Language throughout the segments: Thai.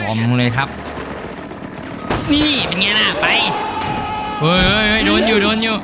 บอมเลยครับ นี่เป็นไงล่ะไปเฮ้ยเฮ้ยโดนอยู่โดนอยู่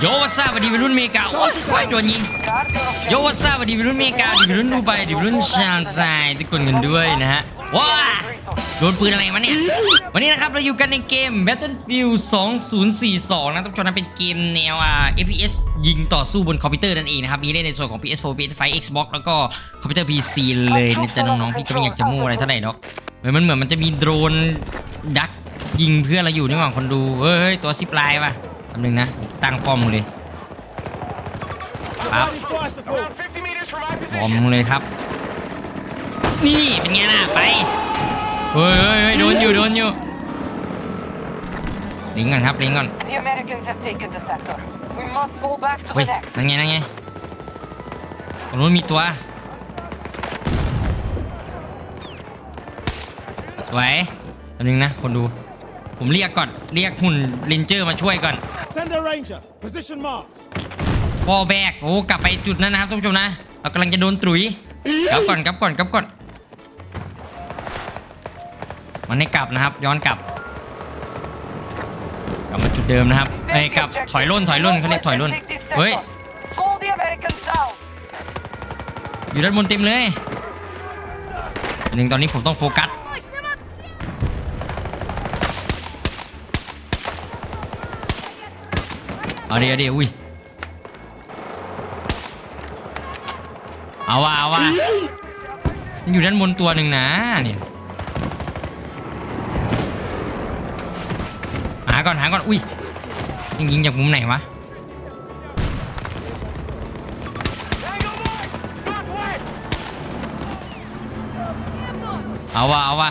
โยวัสซาสวัสดีวัยรุ่นเมกาโอ้ยโดนยิงโยวัสซาสวัสดีวัยรุ่นเมกาดีวัยรุ่นดูไบดีวัยรุ่นชานไซทุกคนกันด้วยนะฮะว้าโดนปืนอะไรมาเนี่ย วันนี้นะครับเราอยู่กันในเกม Battlefield 2042 นะท่านผู้ชมนะเป็นเกมแนวอ่า FPS ยิงต่อสู้บนคอมพิวเตอร์นั่นเองนะครับ มีเล่นในส่วนของ PS4 PS5 Xbox แล้วก็คอมพิวเตอร์ PC เลยนะจ๊ะน้องๆพี่ก็ไม่อยากจะมู่อะไรเท่าไหร่หรอก เหมือนมันเหมือนมันจะมีโดรนดักยิงเพื่อนเราอยู่นี่หว่าคนดูเฮ้ยเฮ้ยตัวซิปไลน์ป่ะคำนึงนะตั้งป้อมเลยครับบอมเลยครับ นี่เป็นไงล่ะไปเฮ้ยเฮ้ยเฮ้ยโดนอยู่โดนอยู่ลิงก์ก่อนครับลิงก์ก่อน The Americans have taken the sector. We must go back to เฮ้ย the next. นั่นไงนั่นไงตรงนู้นมีตัว สวยตัวนึงนะคนดู ผมเรียกก่อน เรียกหุ่นลินเจอร์มาช่วยก่อน Send a ranger. Position marked. พอแบก โอ้ กลับไปจุดนั้นนะครับท่านผู้ชมนะ เรากำลังจะโดนตรุยกลับก่อนกลับก่อนกลับก่อน มันให้กลับนะครับ ย้อนกลับ กลับมาจุดเดิมนะครับไอ้ยกลับถอยร่นถอยร่นเขาเรียกถอยร่น Take this เฮ้ย sector. Slow the Americans down. อยู่ด้านบนเต็มเลยหนึ่งตอนนี้ผมต้องโฟกัส เอาเดี๋ยวเดียวอุ้ยเอาว่ะเอาว่ะมันอยู่ด้านบนตัวหนึ่งนะเนี่ยหาก่อนหาก่อนอุ้ยยิงยิงจากมุมไหนวะเอาวะเอาวะ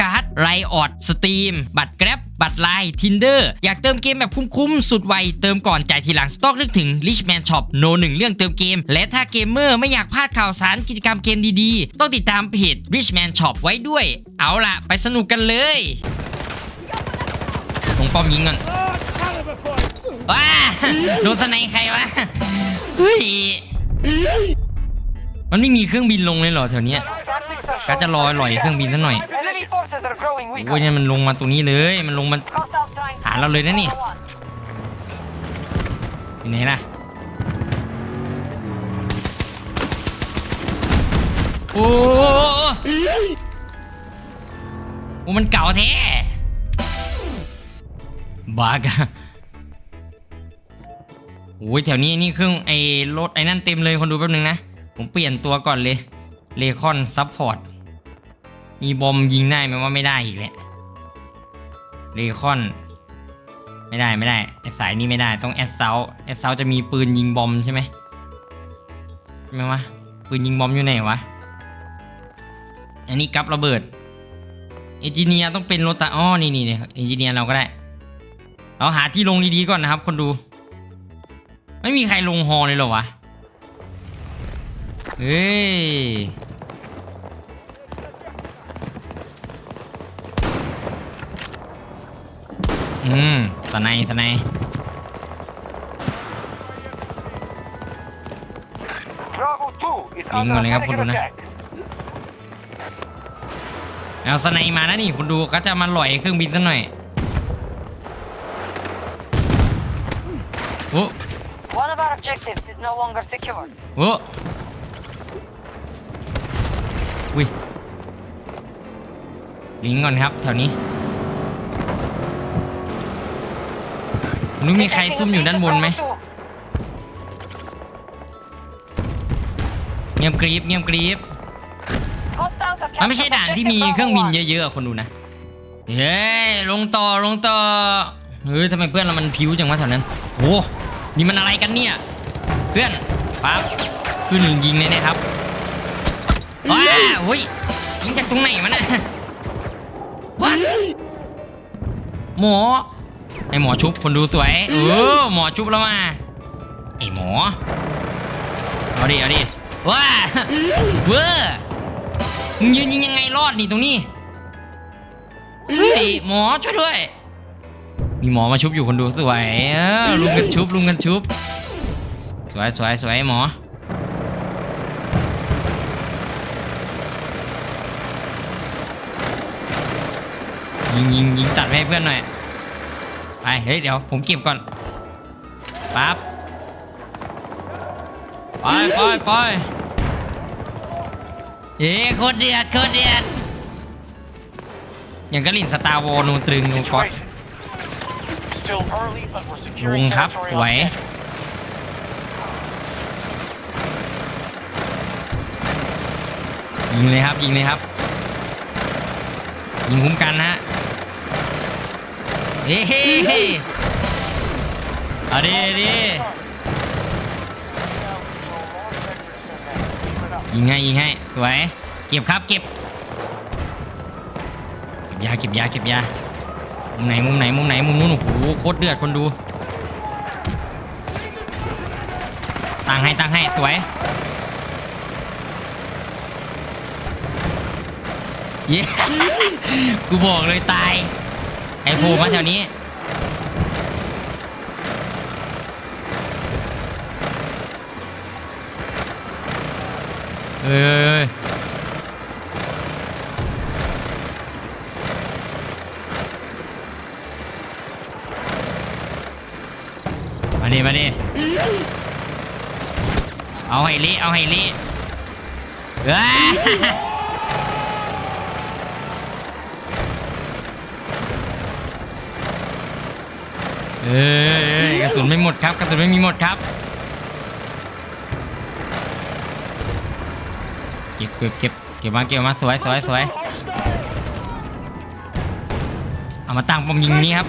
การ์ดไรออดสตรีมบัตรแกร็บบัตรไลน์ทินเดอร์อยากเติมเกมแบบคุ้มๆ สุดไว เติมก่อนจ่ายทีหลัง ต้องนึกถึง Richman Shop โนหนึ่งเรื่องเติมเกม และถ้าเกมเมอร์ไม่อยากพลาดข่าวสารกิจกรรมเกมดีๆ ต้องติดตามเพจ Richman Shop ไว้ด้วย เอาล่ะ ไปสนุกกันเลยลงป้อมยิงก่อนว้าโดนสไนใครวะเฮ้ยมันไม่มีเครื่องบินลงเลยเหรอแถวนี้ก็จะรอลอยเครื่องบินซะหน่อย Enemy forces are growing โอ้ย weaker. เนี่ยมันลงมาตรงนี้เลยมันลงมา Hostiles trying หาเราเลยนะนี่อยู่ไหนล่ะโอ้โอ้มันเก่าแท้บากะโอ้ยแถวนี้นี่เครื่องไอ้รถไอ้นั่นเต็มเลยคนดูแป๊บนึงนะ ผมเปลี่ยนตัวก่อนเลยเลคอนซัพพอร์ต มีบอมยิงได้ไหมว่าไม่ได้อีกแหละเลคอน ไม่ได้ไม่ได้ไอสายนี้ไม่ได้ต้องแอดเซาแอดเซาจะมีปืนยิงบอมใช่ไหมใช่ไหมวะปืนยิงบอมอยู่ไหนวะอันนี้กับระเบิดเอนจิเนียร์ต้องเป็นโรตาอ้อนี่นี่เนี่ยเอนจิเนียร์เราก็ได้ เราหาที่ลงดีๆก่อนนะครับ คนดู ไม่มีใครลงฮอเลยเหรอวะ เฮ้ย อืมสไนด์สไนด์ Bravo 2 is ลิงก์ก่อนเลยครับคนดูนะ attack. เอาสไนด์มานะนี่คุณดูก็จะมาหล่อยเครื่องบินซะหน่อยโอ้ One of our objectives is no longer secure. โอ้อุ้ยลิงก์ก่อนครับแถวนี้ นึกมีใครซุ่มอยู่ด้านบนไหม เงียบกรีบเงียบกรีบมันไม่ใช่ด่านที่มีเครื่องบินเยอะๆคนดูนะเฮ้ยลงต่อลงต่อเฮ้ยทำไมเพื่อนเรามันผิวจังวะแถวนั้นโหนี่มันอะไรกันเนี่ย เพื่อนปั๊บคือหนึ่งยิงเลยนะครับว้าเฮ้ยยิงจากตรงไหนมันน่ะหมอ ไอหมอชุบคนดูสวยเออหมอชุบแล้วมาไอหมอเอาดิเอาดิว้าเวอร์มึงยืนยิงยังไงรอดนี่ตรงนี้เฮ้ยหมอช่วยด้วย มีหมอมาชุบอยู่คนดูสวยเออลุงกันชุบลุงกันชุบ สวยสวยสวยหมอยิงยิงยิงตัดให้เพื่อนหน่อย ไปเฮ้ยเดี๋ยวผมเก็บก่อนปั๊บไปไปไปเย้โคตรเดือดโคตรเดือดอย่างกระลินสตาร์วอลนูตรึงนูก๊อตลุงครับ territory สวยยิงเลยครับยิงเลยครับยิงคุ้มกันนะฮะ เฮ้เอาดิดิยิงให้ยิงให้สวยเก็บครับเก็บเก็บยาเก็บยาเก็บยามุมไหนมุมไหนมุมไหนมุมนู้นโอ้โหโคตรเดือดคนดูตั้งให้ตั้งให้สวยเย้กูบอกเลยตาย ไอ้โผล่มาแถวนี้ เอ้ยมาดิมาดิเอาให้ลิเอาให้ลิเอ้ย เอ้ยกระสุนไม่หมดครับกระสุนไม่มีหมดครับเก็บเก็บเก็บเก็บมาเก็บมาสวยสวยสวยเอามาตั้งปมยิงนี้ครับ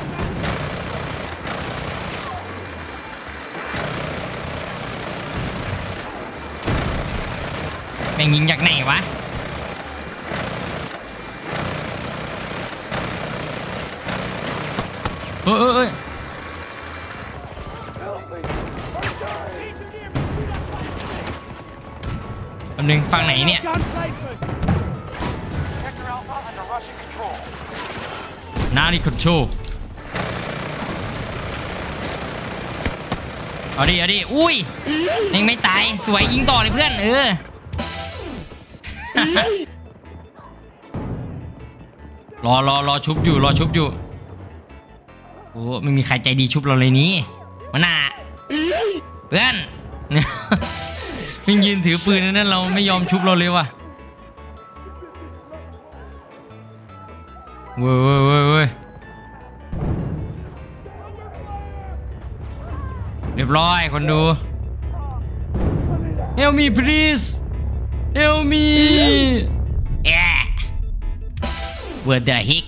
แม่งยิงจากไหนวะเออเออ เออแป๊บนึงฝั่งไหนเนี่ย Gun safely. Sector Alpha under Russian control. นาฬิคอนโทรเอาดิเอาดิอุ้ยยังไม่ตาย สวยยิงต่อเลยเพื่อน เออ รอรอรอชุบอยู่ รอชุบอยู่ โอ้ไม่มีใครใจดีชุบเราเลยนี้มาน่าเพื่อนยั งยืนถือปืนนั่นเราไม่ยอมชุบเราเลยว่ะเว้ยเว้ยเว้ยเว้ยเรียบร้อยคนดู Help me please Help me แอะ What the heck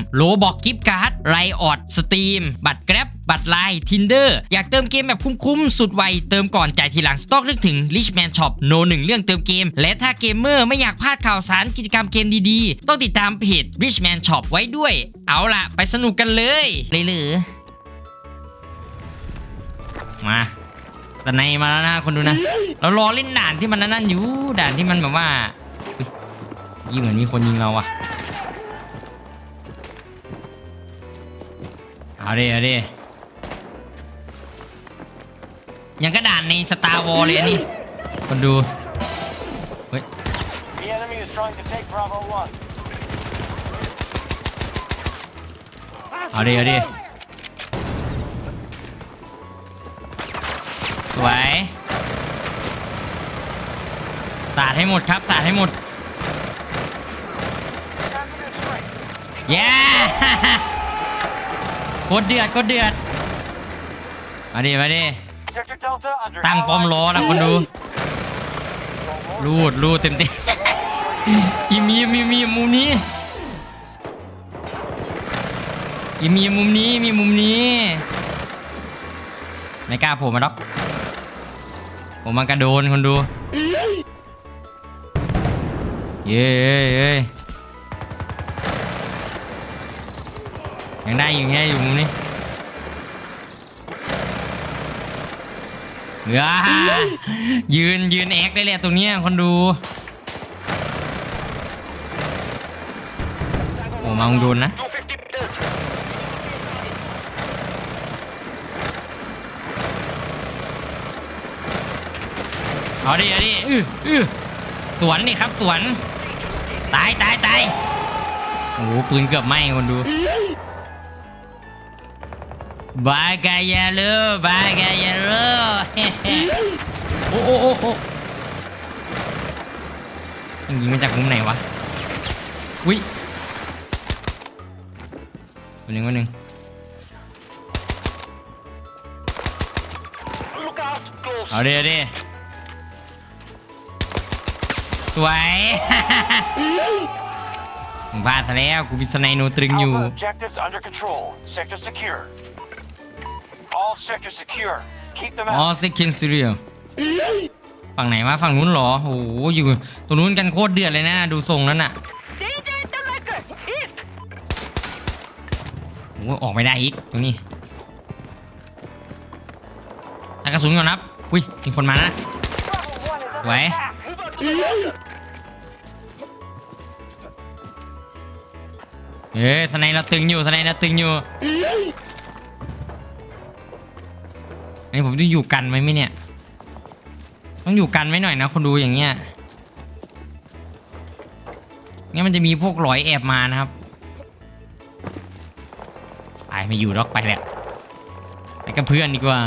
โลบอกกิฟต์การ์ดไรออดสตรีม บัตรแกร็บบัตรไลน์ทินเดอร์อยากเติมเกมแบบคุ้มๆ สุดไว เติมก่อนจ่ายทีหลัง ต้องนึกถึง Richman Shop โนหนึ่งเรื่องเติมเกม และถ้าเกมเมอร์ไม่อยากพลาดข่าวสารกิจกรรมเกมดีๆ ต้องติดตามเพจ Richman Shop ไว้ด้วย เอาล่ะ ไปสนุกกันเลยเลยหรือมาตะในมาแล้วนะคนดูนะ เรารอเล่นด่านที่มันนั่นๆอยู่ด่านที่มันแบบว่าอุ๊ยยิ่งเหมือนมีคนยิงเราอะ เอาดิเอาดิยังกระด่านในสตาร์วอลเลยอันนี้คนดู เฮ้ย The enemy is trying to take Bravo 1. เอาดิเอาดิสวยสาดให้หมดครับสาดให้หมด Transmit straight. เย้โคตรเดือดโคตรเดือดมาดิมาดิ Sector Delta under ตั้งป้อม Allied ล้อนะคนดูรูดรูดเต็มเต็มอีมีมีมีมุมนี้อีมีมุมนี้มีมุมนี้ไม่กล้าโผล่มาดอกผมมันกระโดนคนดูเย้เย้ ยังได้อยู่ยังได้อยู่มุมนี้ว้ายืนยืนแอคได้เลยตรงเนี้ยคนดูโอ้มามึงโดนนะเอาดิเอาดิอื้ออื้อสวนนี่ครับสวน ตายตายตายโอ้โหปืนเกือบไหม้คนดู บากายาโลบากายาโลโอ้โอ้โอ้โอ้ยิงมาจากมุมไหนวะวิวันหนึ่งวันหนึ่งเอาดิเอาดิสวยมึงพลาดซะแล้วกูมีสไนโนตรึงอยู่ All sectors secure. Keep them อ๋อ out. เซคินซีเรียฝั่งไหนวะฝั่งนู้นเหรอโอ้โหอยู่ตรงนู้นกันโคตรเดือดเลยนะ ดูทรงนั้นน่ะโอ้โหออกไม่ได้อีกตรงนี้ถ้ากระสุนก่อนนับอุ้ยมีคนมานะ Bravo 1 is under Wait. attack. Move out to the left. เอ้ยสไนเราตึงอยู่สไนเราตึงอยู่ อันนี้ผมต้องอยู่กันไหมไหมเนี่ย ต้องอยู่กันไว้หน่อยนะ คนดูอย่างเงี้ยงั้นมันจะมีพวกหลอยแอบมานะครับไปไม่อยู่หรอกไปแหละไปกับเพื่อนดีกว่า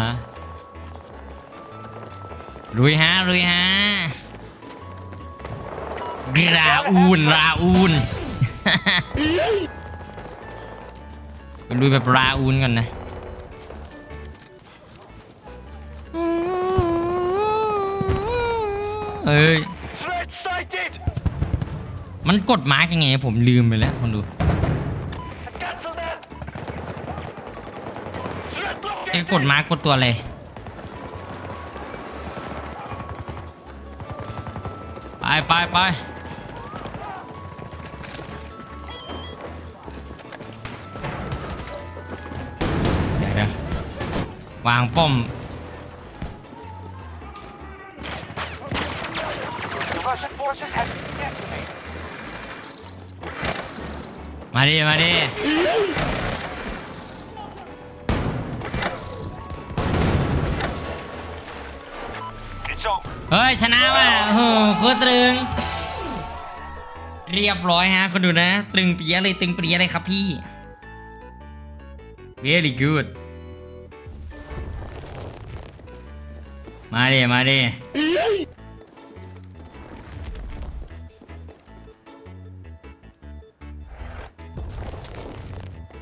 ลุยฮะลุยฮะราอูนราอูนลุยแบบราอูนก่อนนะ เอ้ย มันกดมาร์กยังไงผมลืมไปแล้วคนดูไอ้กดมาร์กกดตัวอะไรไปไปไปเดี๋ยวเดี๋ยววางป้อม มาดิ มาดิ It's over. เฮ้ย ชนะว่ะโอ้โหโคตรตรึง เรียบร้อยฮะคนดูนะ ตรึงเปียะเลย ตึงเปียะเลยครับพี่ very good มาดิ มาดิ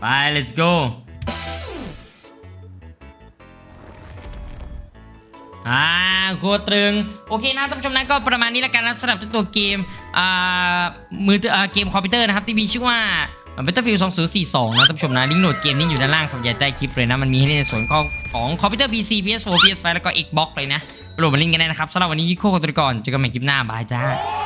ไป let's go อ่าโคตรตรึง โอเคนะท่านผู้ชมนะก็ประมาณนี้แล้วกันนะสำหรับตัวเกมอ่ามืออ่าเกมคอมพิวเตอร์นะครับที่มีชื่อว่า Battlefield 2042 นะท่านผู้ชมนะลิงก์โหลดเกมนี้อยู่ด้านล่างครับอย่าใต้คลิปเลยนะ มันมีให้ในส่วนของของคอมพิวเตอร์ PC PS4 PS5 แล้วก็ Xbox เลยนะ โหลดมาลิงกันได้นะครับสำหรับวันนี้ยิโคกตัวก่อนเจอกันใหม่คลิปหน้าบายจ้า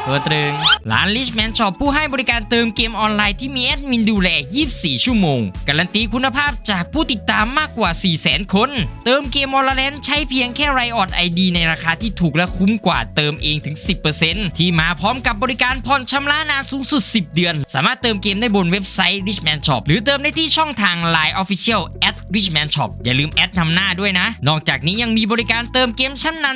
ตัวตรึงร้าน Richman Shop ผู้ให้บริการเติมเกมออนไลน์ที่มีแอดมินดูแล 24 ชั่วโมง การันตีคุณภาพจากผู้ติดตามมากกว่า 400,000 คน เติมเกมออนไลน์ใช้เพียงแค่ไรออดไอดีในราคาที่ถูกและคุ้มกว่าเติมเองถึง 10%ที่มาพร้อมกับบริการผ่อนชำระนานสูงสุด 10 เดือน สามารถเติมเกมได้บนเว็บไซต์ Richman Shop หรือเติมได้ที่ช่องทาง Line Official at Richman Shop อย่าลืมแอดนำหน้าด้วยนะ นอกจากนี้ยังมีบริการเติมเกมชั้นนำ